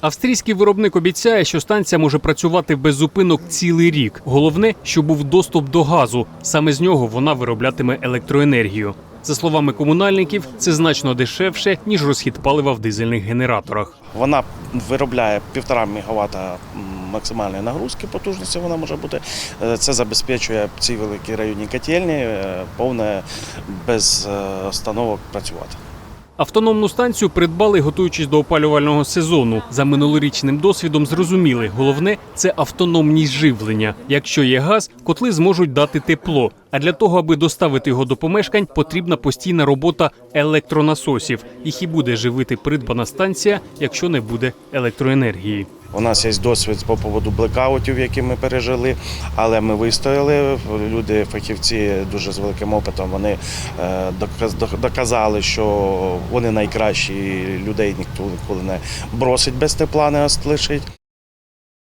Австрійський виробник обіцяє, що станція може працювати без зупинок цілий рік. Головне, щоб був доступ до газу. Саме з нього вона вироблятиме електроенергію. За словами комунальників, це значно дешевше ніж розхід палива в дизельних генераторах. Вона виробляє півтора мегаватта максимальної нагрузки потужності. Вона може бути. Е, Це забезпечує ці великі районні котельні е, повне без е, остановок працювати. Автономну станцію придбали, готуючись до опалювального сезону. За минулорічним досвідом зрозуміли, головне це автономність живлення. Якщо є газ, котли зможуть дати тепло. А для того, аби доставити його до помешкань, потрібна постійна робота електронасосів. Їх і буде живити придбана станція, якщо не буде електроенергії. У нас є досвід по поводу блекаутів, які ми пережили, але ми вистояли. Люди, фахівці дуже з великим опитом, вони е, доказали, що вони найкращі людей ніхто ніколи не бросить без тепла, не лишить.